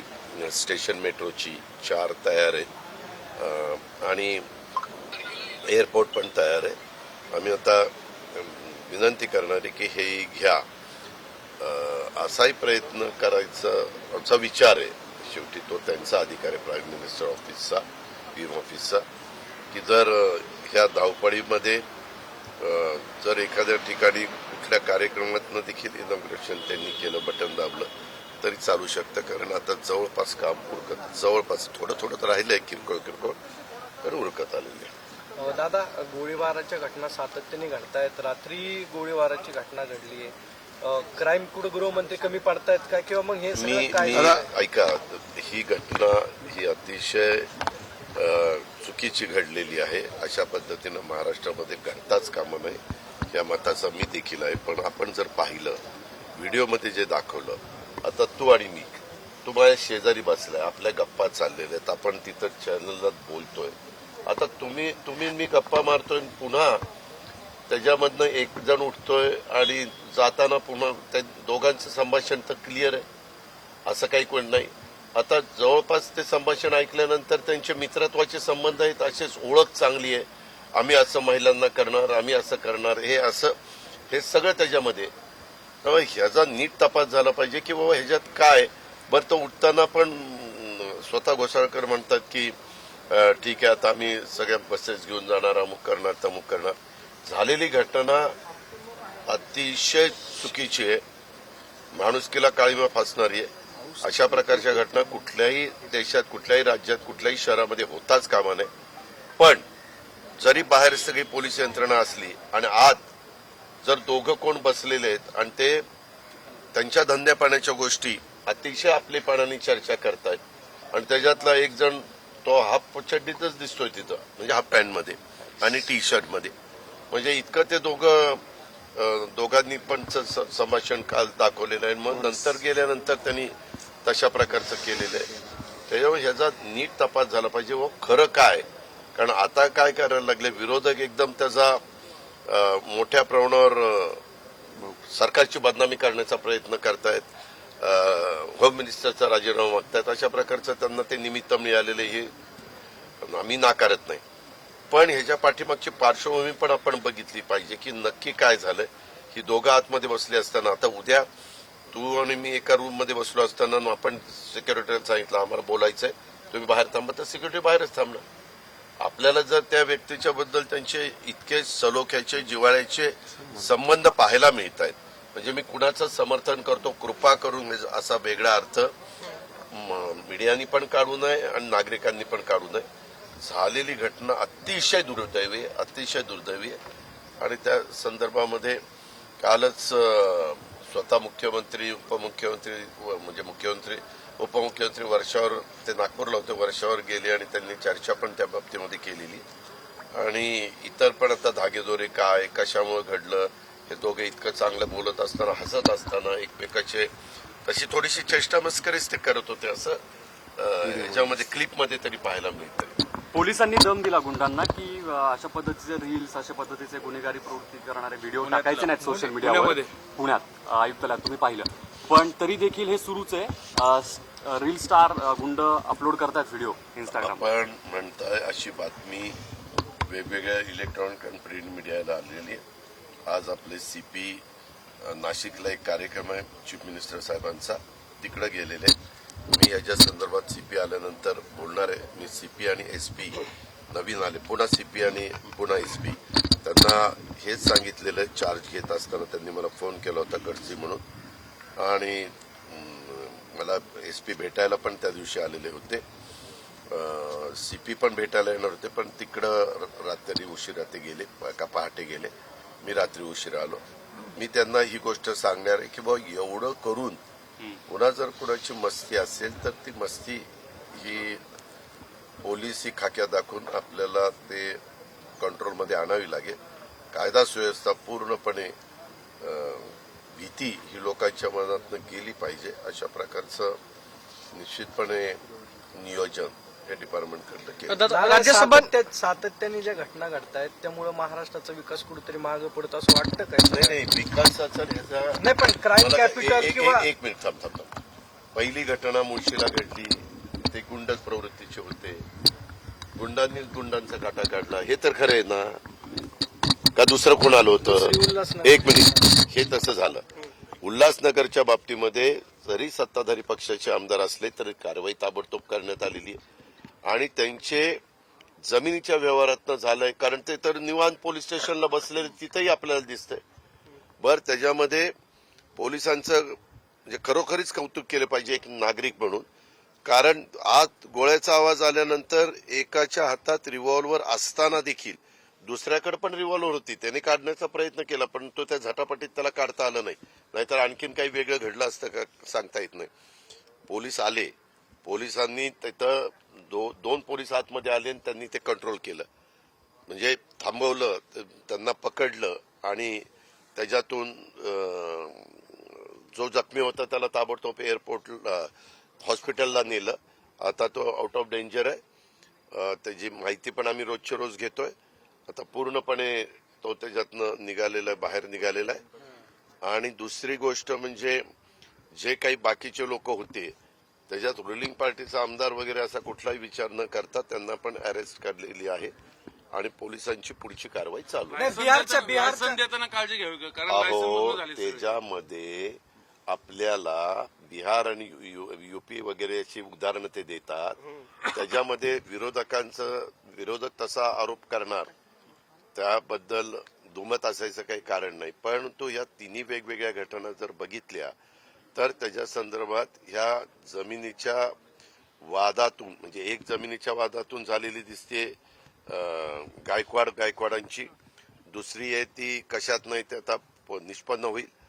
काही स्टेशन मेट्रोची चार तयार आहे. आणि एअरपोर्ट पण तयार आहे. आम्ही आता विनंती करणार आहे की हे घ्या. असाही प्रयत्न करायचा आमचा विचार आहे. शेवटी तो त्यांचा अधिकार आहे प्राईम मिनिस्टर ऑफिसचा पीएम ऑफिसचा की जर ह्या धावपळीमध्ये जर एखाद्या ठिकाणी कुठल्या कार्यक्रमातनं देखील इनॉग्रेशन त्यांनी केलं बटन दाबलं तरी चालू शकतं कारण आता जवळपास काम उरकत जवळपास थोडं थोडं तर राहिलंय किरकोळ किरकोळ तर उरकत आलेलं आहे. दादा गोळीबाराच्या घटना सातत्याने घडतायत. रात्री गोळीबाराची घटना घडली आहे. क्राईम कुठं गृहमंत्री कमी पडतायत का? किंवा मग हे मी ऐका ही घटना ही अतिशय चुकीची घडलेली आहे. अशा पद्धतीनं महाराष्ट्रामध्ये घडताच कामं नाही. या मताचा मी देखील आहे. पण आपण जर पाहिलं व्हिडिओमध्ये जे दाखवलं आता तू आणि मी तू माझ्या शेजारी बसलाय आपल्या गप्पा चाललेल्या आहेत. आपण तिथं चॅनलला बोलतोय. आता तुम्ही तुम्ही मी गप्पा मारतोय आणि पुन्हा त्याच्यामधनं एक जण उठतोय आणि जाताना पुन्हा त्या दोघांचं संभाषण तर क्लिअर आहे. असं काही कोण नाही. आता जवळपास ते संभाषण ऐकल्यानंतर त्यांचे मित्रत्वाचे संबंध आहेत असेच ओळख चांगली आहे. आम्ही असं महिलांना करणार आम्ही असं करणार हे असं हे सगळं त्याच्यामध्ये. त्यामुळे ह्याचा नीट तपास झाला पाहिजे की बाबा ह्याच्यात काय? बरं तो उठताना पण स्वतः घोसाळकर म्हणतात की ठीक आहे आता आम्ही सगळ्या बसेस घेऊन जाणार अमुक करणार तमुक करणार. झालेली घटना अतिशय चुकीची आहे. माणुसकीला काळीमा फासणारी आहे. अशा प्रकारच्या घटना कुठल्याही देशात कुठल्याही राज्यात कुठल्याही शहरामध्ये होताच कामा नये. पण जरी बाहेर सगळी पोलीस यंत्रणा असली आणि आत जर दोघं कोण बसलेले आहेत आणि ते त्यांच्या धंद्यापाण्याच्या गोष्टी अतिशय आपलेपणाने चर्चा करतायत. आणि त्याच्यातला एक जण तो हाफ चड्डीतच दिसतोय तिथं म्हणजे हाफ पॅन्टमध्ये आणि टी शर्टमध्ये म्हणजे इतकं ते दोघं दोघांनी पण स- संभाषण काल दाखवलेलं आहे. मग नंतर गेल्यानंतर त्यांनी तशा प्रकारचं केलेलं आहे. त्याच्यामुळे ह्याचा नीट तपास झाला पाहिजे. व खरं काय? कारण आता काय करायला लागले? विरोधक एकदम त्याचा मोठ्या प्रमाणावर सरकारची बदनामी करण्याचा प्रयत्न करतायत. होम मिनिस्टरचा राजीनामा मागतायत. अशा प्रकारचं त्यांना ते निमित्त मिळालेले हे आम्ही नाकारत नाही. पण ह्याच्या पाठीमागची पार्श्वभूमी पण आपण बघितली पाहिजे की नक्की काय झालं ही दोघं आतमध्ये बसले असताना आता उद्या तू आणि मी एका रूममध्ये बसलो असताना मग आपण सिक्युरिटीला सांगितलं आम्हाला बोलायचंय. तुम्ही बाहेर थांबा. तर सिक्युरिटी बाहेरच थांबणार. आपल्याला जर त्या व्यक्तीच्या बद्दल त्यांचे इतके सलोख्याचे जिव्हाळ्याचे संबंध पाहायला मिळत आहेत म्हणजे मी कुणाचं समर्थन करतो कृपा करून म्हणजे असा वेगळा अर्थ मीडियानी पण काढू नये आणि नागरिकांनी पण काढू नये. झालेली घटना अतिशय दुर्दैवी अतिशय दुर्दैवी आहे. आणि त्या संदर्भामध्ये कालच स्वतः मुख्यमंत्री उपमुख्यमंत्री व- म्हणजे मुख्यमंत्री उपमुख्यमंत्री वर्षावर ते नागपूरला होते वर्षावर गेले आणि त्यांनी चर्चा पण त्या बाबतीमध्ये केलेली. आणि इतर पण आता धागेदोरे काय कशामुळे घडलं हे दोघे इतकं चांगलं बोलत असताना हसत असताना एकमेकाचे तशी थोडीशी चेष्टा मस्करीच ते करत होते असं अं, ह्याच्यामध्ये क्लिपमध्ये तरी पाहायला मिळतं पोलिसांनी दम दिला गुंडांना की अशा पद्धतीचे रील्स अशा पद्धतीचे गुन्हेगारी प्रवृत्ती करणारे व्हिडिओ टाकायचे नाहीत सोशल मीडियावर पुण्यामध्ये. पुण्यात आयुक्तालयात तुम्ही पाहिलं. पण तरी देखील हे सुरूच आहे. रील स्टार गुंड अपलोड करतात व्हिडिओ इंस्टाग्राम आपण म्हणताय अशी बातमी वेगवेगळ्या इलेक्ट्रॉनिक आणि प्रिंट मीडियाला आलेली आहे. आज आपले सीपी नाशिकला एक कार्यक्रम आहे चीफ मिनिस्टर साहेबांचा. तिकडे गेलेले मी याच्या संदर्भात सीपी आल्यानंतर बोलणार आहे. मी सीपी आणि एसपी नवीन आले. पुन्हा सीपी आणि पुन्हा एसपी त्यांना हेच सांगितलेलं आहे. चार्ज घेत असताना त्यांनी मला फोन केला होता गडसी म्हणून. आणि मला एसपी भेटायला पण त्या दिवशी आलेले होते. सीपी पण भेटायला येणार होते पण तिकडं रात्री उशिरा ते गेले का पहाटे गेले. मी रात्री उशिरा आलो. मी त्यांना ही गोष्ट सांगणार आहे की बाबा एवढं करून पुन्हा जर कुणाची मस्ती असेल तर ती मस्ती ही पोलिसी खाक्या दाखवून आपल्याला ते कंट्रोलमध्ये आणावी लागेल. कायदा सुव्यवस्था पूर्णपणे भीती ही लोकांच्या मनातनं गेली पाहिजे अशा प्रकारचं निश्चितपणे नियोजन हे डिपार्टमेंटकडनं राज्यसभा सातत्याने ज्या घटना घडतायत त्यामुळे महाराष्ट्राचा विकास कुठेतरी मागे पडतो असं वाटतं काय? नाही नाही विकासाचा नाही पण क्राईम कॅपिटल एक- किंवा मिनिट थांब थांब थांब. पहिली घटना मुळशीला घडली ते गुंड प्रवृत्तीचे होते. गुंडांनी गुंडांचा काटा काढला. हे तर खरं आहे ना का दुसरं कोण आलं होतं. एक मिनिट. हे तसं झालं. उल्हासनगरच्या बाबतीमध्ये जरी सत्ताधारी पक्षाचे आमदार असले तरी कारवाई ताबडतोब करण्यात आलेली आहे. आणि त्यांचे जमिनीच्या व्यवहारातनं झालंय कारण ते तर निवांत पोलीस स्टेशनला बसलेले तिथेही आपल्याला दिसतंय. बर त्याच्यामध्ये पोलिसांचं म्हणजे खरोखरीच कौतुक केलं पाहिजे एक नागरिक म्हणून. कारण आत गोळ्याचा आवाज आल्यानंतर एकाच्या हातात रिव्हॉल्वर असताना देखील दुसऱ्याकडे पण रिव्हॉल्वर होती. त्याने काढण्याचा प्रयत्न केला पण तो त्या झटापटीत त्याला काढता आलं नाही. नाहीतर आणखीन काही वेगळं घडलं असतं का सांगता येत नाही. पोलीस आले. पोलिसांनी तिथं दो, दोन पोलीस आतमध्ये आले आणि त्यांनी ते कंट्रोल केलं. म्हणजे थांबवलं त्यांना पकडलं आणि त्याच्यातून जो जखमी होता त्याला ताबडतोब एअरपोर्टला हॉस्पिटलला नेलं. आता तो आउट ऑफ डेंजर आहे. त्याची माहिती पण आम्ही रोजच्या रोज घेतोय. आता पूर्णपणे तो त्याच्यातनं निघालेला आहे बाहेर निघालेला आहे. आणि दुसरी गोष्ट म्हणजे जे काही बाकीचे लोक होते त्याच्यात रुलिंग पार्टीचा आमदार वगैरे असा कुठलाही विचार न करता त्यांना पण अरेस्ट करलेली आहे. आणि पोलिसांची पुढची कारवाई चालू आहे. त्याच्यामध्ये आपल्याला बिहार आणि युपी वगैरेची उदाहरणं ते देतात. त्याच्यामध्ये विरोधकांचं विरोधक तसा आरोप करणार त्याबद्दल दुमत असायचं काही कारण नाही. परंतु या तिन्ही वेगवेगळ्या घटना जर बघितल्या तर त्याच्या संदर्भात ह्या जमिनीच्या वादातून म्हणजे एक जमिनीच्या वादातून झालेली दिसते गायकवाड गायकवाडांची. दुसरी आहे ती कशात नाही ते आता प- निष्पन्न होईल.